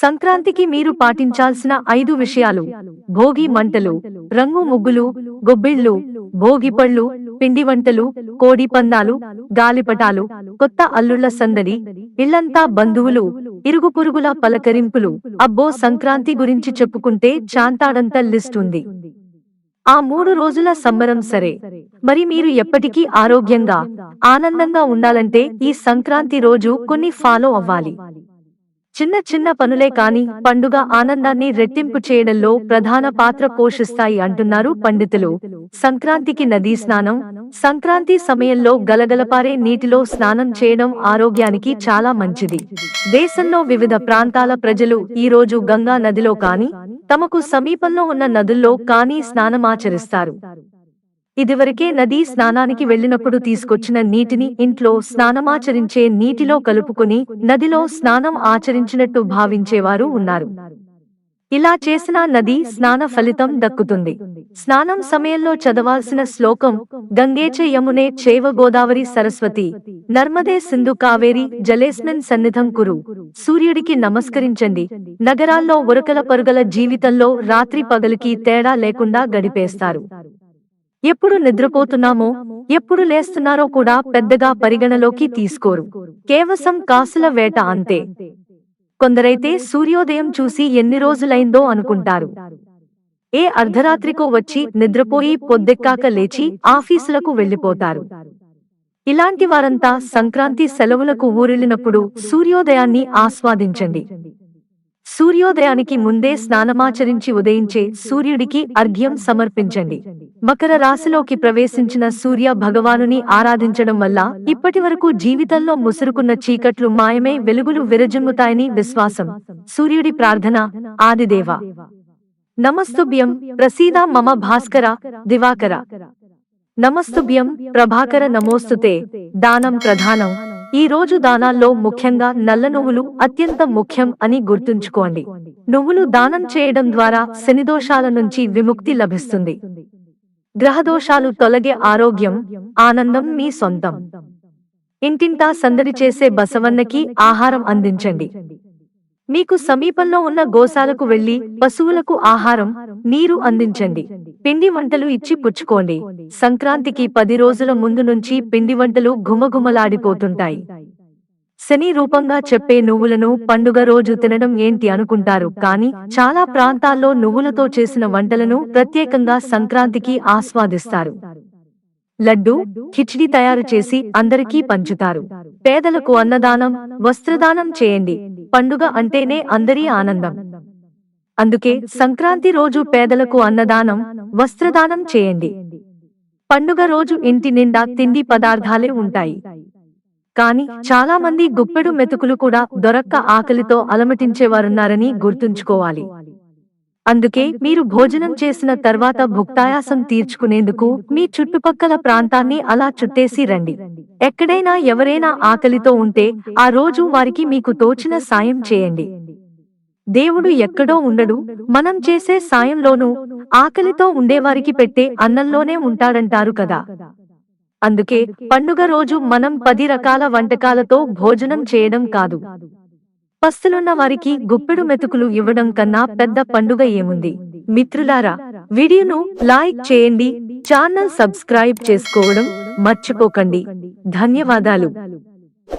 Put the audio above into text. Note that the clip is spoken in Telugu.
సంక్రాంతికి మీరు పాటించాల్సిన ఐదు విషయాలు. భోగి మంటలు రంగు ముగ్గులు గొబ్బిళ్ళు భోగిపళ్ళు పిండి వంటలు కోడి పందాలు గాలిపటాలు కొత్త అల్లుళ్ళ సందడి ఇళ్ళంతా బంధువులు ఇరుగు పురుగుల పలకరింపులు. అబ్బో సంక్రాంతి గురించి చెప్పుకుంటే చాంతాడంత లిస్ట్ ఉంది. ఆ మూడు రోజుల సంబరం సరే. మరి మీరు ఎప్పటికీ ఆరోగ్యంగా ఆనందంగా ఉండాలంటే ఈ సంక్రాంతి రోజు కొన్ని ఫాలో అవ్వాలి. చిన్న చిన్న పనులే కాని పండుగ ఆనందాన్ని రెట్టింపు చేయడంలో ప్రధాన పాత్ర పోషిస్తాయి అంటున్నారు పండితులు. సంక్రాంతికి నదీ స్నానం సంక్రాంతి సమయంలో గలగలపారే నీటిలో స్నానం చేయడం ఆరోగ్యానికి చాలా మంచిది. దేశంలో వివిధ ప్రాంతాల ప్రజలు ఈ రోజు గంగా నదిలో కాని తమకు సమీపంలో ఉన్న నదుల్లో కానీ స్నానమాచరిస్తారు. ఇదివరకే నదీ స్నానానికి వెళ్ళినప్పుడు తీసుకొచ్చిన నీటిని ఇంట్లో స్నానమాచరించే నీటిలో కలుపుకుని నదిలో స్నానం ఆచరించినట్టు భావించేవారు ఉన్నారు. ఇలా చేసిన నది స్నాన ఫలితం దక్కుతుంది. స్నానం సమయంలో చదవాల్సిన శ్లోకం గంగేచ యమునే చేవ గోదావరి సరస్వతి నర్మదే సింధు కావేరి జలేస్మిన్ సన్నిధం కురు సూర్యుడికి నమస్కరించండి. నగరాల్లో ఉరకల పరుగల జీవితంలో రాత్రి పగలికి తేడా లేకుండా గడిపేస్తారు. ఎప్పుడు నిద్రపోతున్నామో ఎప్పుడు లేస్తున్నారో కూడా పెద్దగా పరిగణలోకి తీసుకోరు. కేవసం కాసుల వేట అంతే. కొందరైతే సూర్యోదయం చూసి ఎన్ని రోజులైందో అనుకుంటారు. ఏ అర్ధరాత్రికో వచ్చి నిద్రపోయి పొద్దెక్కాక లేచి ఆఫీసులకు వెళ్ళిపోతారు ఇలాంటి వారంతా సంక్రాంతి సెలవులకు ఊరెళ్ళినప్పుడు సూర్యోదయాన్ని ఆస్వాదించండి. సూర్యోదయానికి ముందే స్నానమాచరించి ఉదయించే సూర్యుడికి అర్ఘ్యం సమర్పించండి. మకర రాశిలోకి ప్రవేశించిన సూర్య భగవానుని ఆరాధించడం వల్ల ఇప్పటి వరకు జీవితంలో ముసురుకున్న చీకట్లు మాయమై వెలుగులు విరజిమ్ముతాయని విశ్వాసం. సూర్యుడి ప్రార్థన ఆదిదేవ. నమస్తుభ్యం ప్రసీద మమ భాస్కర దివాకర. నమస్తుభ్యం ప్రభాకర నమోస్తుతే దానం ప్రధానం. ఈ రోజు దానాల్లో ముఖ్యంగా నల్ల నువ్వులు అత్యంత ముఖ్యం అని గుర్తుంచుకోండి. నువ్వులు దానం చేయడం ద్వారా శనిదోషాల నుంచి విముక్తి లభిస్తుంది. గ్రహదోషాలు తొలగే ఆరోగ్యం ఆనందం మీ సొంతం. ఇంటింటా సందడి చేసే బసవన్నకి ఆహారం అందించండి. మీకు సమీపంలో ఉన్న గోశాలకు వెళ్ళి పశువులకు ఆహారం నీరు అందించండి. పిండి వంటలు ఇచ్చి పుచ్చుకోండి. సంక్రాంతికి పది రోజుల ముందు నుంచి పిండి వంటలు ఘుమఘుమలాడిపోతుంటాయి. శని రూపంగా చెప్పే నువ్వులను పండుగ రోజు తినడం ఏంటి అనుకుంటారు? కానీ చాలా ప్రాంతాల్లో నువ్వులతో చేసిన వంటలను ప్రత్యేకంగా సంక్రాంతికి ఆస్వాదిస్తారు. లడ్డు కిచిడి తయారు చేసి అందరికీ పంచుతారు. పేదలకు అన్నదానం వస్త్రదానం చేయండి. పండుగ అంటేనే అందరి ఆనందం. అందుకే సంక్రాంతి రోజు పేదలకు అన్నదానం వస్త్రదానం చేయండి. పండుగ రోజు ఇంటి నిండా తిండి పదార్థాలే ఉంటాయి. కాని చాలా మంది గుప్పెడు మెతుకులు కూడా దొరక్క ఆకలితో అలమటించేవారున్నారని గుర్తుంచుకోవాలి. అందుకే మీరు భోజనం చేసిన తర్వాత భుక్తాయాసం తీర్చుకునేందుకు మీ చుట్టుపక్కల ప్రాంతాన్ని అలా చుట్టేసి రండి. ఎక్కడైనా ఎవరైనా ఆకలితో ఉంటే ఆ రోజు వారికి మీకు తోచిన సాయం చేయండి. దేవుడు ఎక్కడో ఉండడు. మనం చేసే సాయంలోనూ ఆకలితో ఉండేవారికి పెట్టే అన్నంలోనే ఉంటాడంటారు కదా. అందుకే పండుగ రోజు మనం పది రకాల వంటకాలతో భోజనం చేయడం కాదు. పస్తులున్న వారికి గుప్పెడు మెతుకులు ఇవ్వడం కన్నా పెద్ద పండుగ ఏముంది? మిత్రులారా వీడియోను లైక్ చేయండి ఛానల్ సబ్స్క్రైబ్ చేసుకోవడం మర్చిపోకండి. ధన్యవాదాలు.